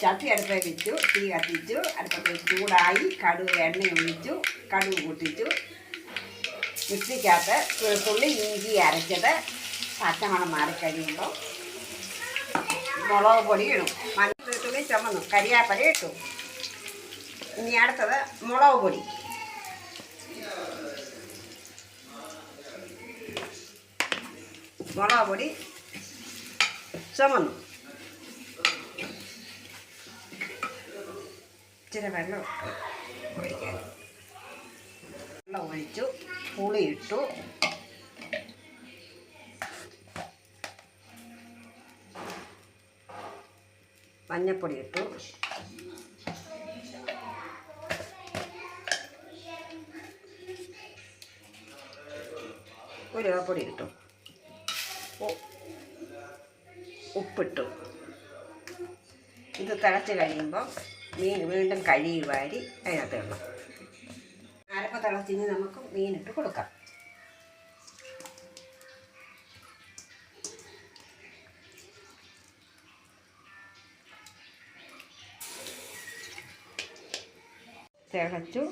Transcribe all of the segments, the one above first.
ചട്ടി അടുപ്പേ വെച്ചു തീ കത്തിച്ചു അടുപ്പത്ത് ചൂടായി കടുക് എണ്ണ ഒഴിച്ചു കടുക് കൂട്ടിച്ചു. മിക്സിക്കകത്ത് തുള്ളി ഇഞ്ചി അരച്ചത് പച്ചമണം മാറിക്കഴിയുമ്പോൾ മുളക് പൊടി ഇടും. മഞ്ഞത്തുള്ളി ചുമന്നു. കരിയാപ്പല ഇട്ടു. ഇനി അടുത്തത് മുളക് പൊടി. മുളക് പൊടി ചുമന്നു. ഇച്ചിരി വെള്ളം ഒഴിക്കാൻ വെള്ളം ഒഴിച്ചു പുളി ഇട്ടു. മഞ്ഞപ്പൊടി ഇട്ടു. ഉലുവപ്പൊടി ഇട്ടു. ഉപ്പിട്ടു. ഇത് തിളച്ച് കഴിയുമ്പോൾ മീൻ വീണ്ടും കഴുകി വാരി അതിനകത്ത് ഇടണം. അരപ്പ് തിളച്ചിന് നമുക്ക് മീനിട്ട് കൊടുക്കാം. തിളച്ചു.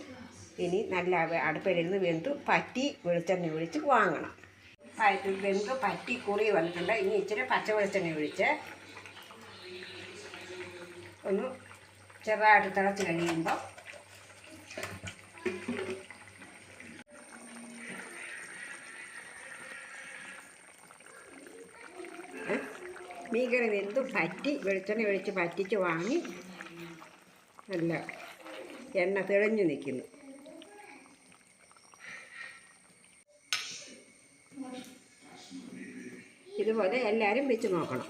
ഇനി നല്ല അടുപ്പിലിരുന്ന് വെന്തു പറ്റി വെളിച്ചെണ്ണ ഒഴിച്ച് വാങ്ങണം. വെന്തു പറ്റി കുറി വന്നിട്ടുണ്ട്. ഇനി ഇച്ചിരി പച്ച വെളിച്ചെണ്ണ ഒഴിച്ച് ഒന്ന് ചെറുതായിട്ട് തിളച്ച് കഴിയുമ്പോൾ? മീൻകറി വെന്ത് പറ്റി? വെളിച്ചെണ്ണ ഒഴിച്ച് പറ്റിച്ച് വാങ്ങി. നല്ല എണ്ണ തെളിഞ്ഞു നിൽക്കുന്നു. ഇതുപോലെ എല്ലാവരും വെച്ച് നോക്കണം.